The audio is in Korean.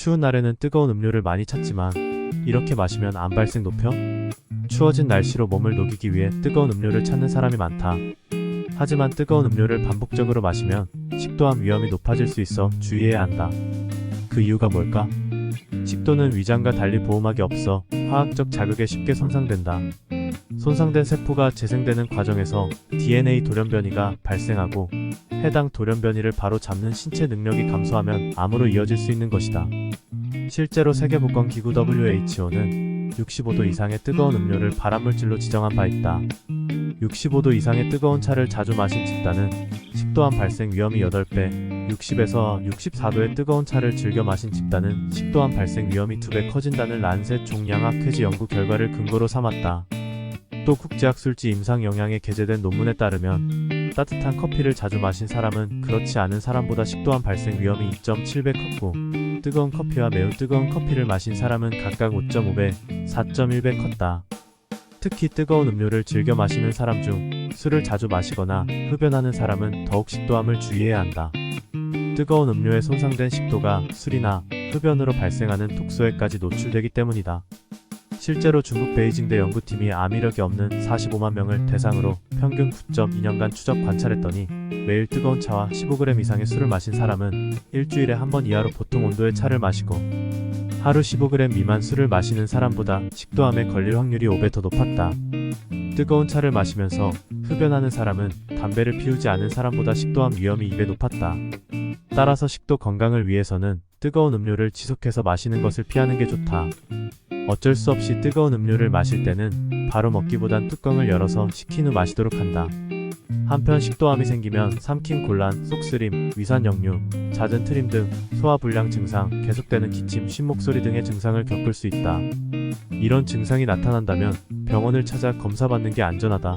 추운 날에는 뜨거운 음료를 많이 찾지만 이렇게 마시면 암 발생 높여? 추워진 날씨로 몸을 녹이기 위해 뜨거운 음료를 찾는 사람이 많다. 하지만 뜨거운 음료를 반복적으로 마시면 식도암 위험이 높아질 수 있어 주의해야 한다. 그 이유가 뭘까? 식도는 위장과 달리 보호막이 없어 화학적 자극에 쉽게 손상된다. 손상된 세포가 재생되는 과정에서 DNA 돌연변이가 발생하고 해당 돌연변이를 바로 잡는 신체 능력이 감소하면 암으로 이어질 수 있는 것이다. 실제로 세계보건기구 WHO는 65도 이상의 뜨거운 음료를 발암물질로 지정한 바 있다. 65도 이상의 뜨거운 차를 자주 마신 집단은 식도암 발생 위험이 8배, 60에서 64도의 뜨거운 차를 즐겨 마신 집단은 식도암 발생 위험이 2배 커진다는 란셋 종양학 회지 연구 결과를 근거로 삼았다. 또 국제학술지 임상 영양에 게재된 논문에 따르면 따뜻한 커피를 자주 마신 사람은 그렇지 않은 사람보다 식도암 발생 위험이 2.7배 컸고 뜨거운 커피와 매우 뜨거운 커피를 마신 사람은 각각 5.5배, 4.1배 컸다. 특히 뜨거운 음료를 즐겨 마시는 사람 중 술을 자주 마시거나 흡연하는 사람은 더욱 식도암을 주의해야 한다. 뜨거운 음료에 손상된 식도가 술이나 흡연으로 발생하는 독소에까지 노출되기 때문이다. 실제로 중국 베이징대 연구팀이 암 이력이 없는 45만 명을 대상으로 평균 9.2년간 추적 관찰했더니 매일 뜨거운 차와 15g 이상의 술을 마신 사람은 일주일에 한 번 이하로 보통 온도의 차를 마시고 하루 15g 미만 술을 마시는 사람보다 식도암에 걸릴 확률이 5배 더 높았다. 뜨거운 차를 마시면서 흡연하는 사람은 담배를 피우지 않은 사람보다 식도암 위험이 2배 높았다. 따라서 식도 건강을 위해서는 뜨거운 음료를 지속해서 마시는 것을 피하는 게 좋다. 어쩔 수 없이 뜨거운 음료를 마실 때는 바로 먹기보단 뚜껑을 열어서 식힌 후 마시도록 한다. 한편 식도암이 생기면 삼킴 곤란, 속쓰림, 위산 역류, 잦은 트림 등 소화불량 증상, 계속되는 기침, 쉰목소리 등의 증상을 겪을 수 있다. 이런 증상이 나타난다면 병원을 찾아 검사받는 게 안전하다.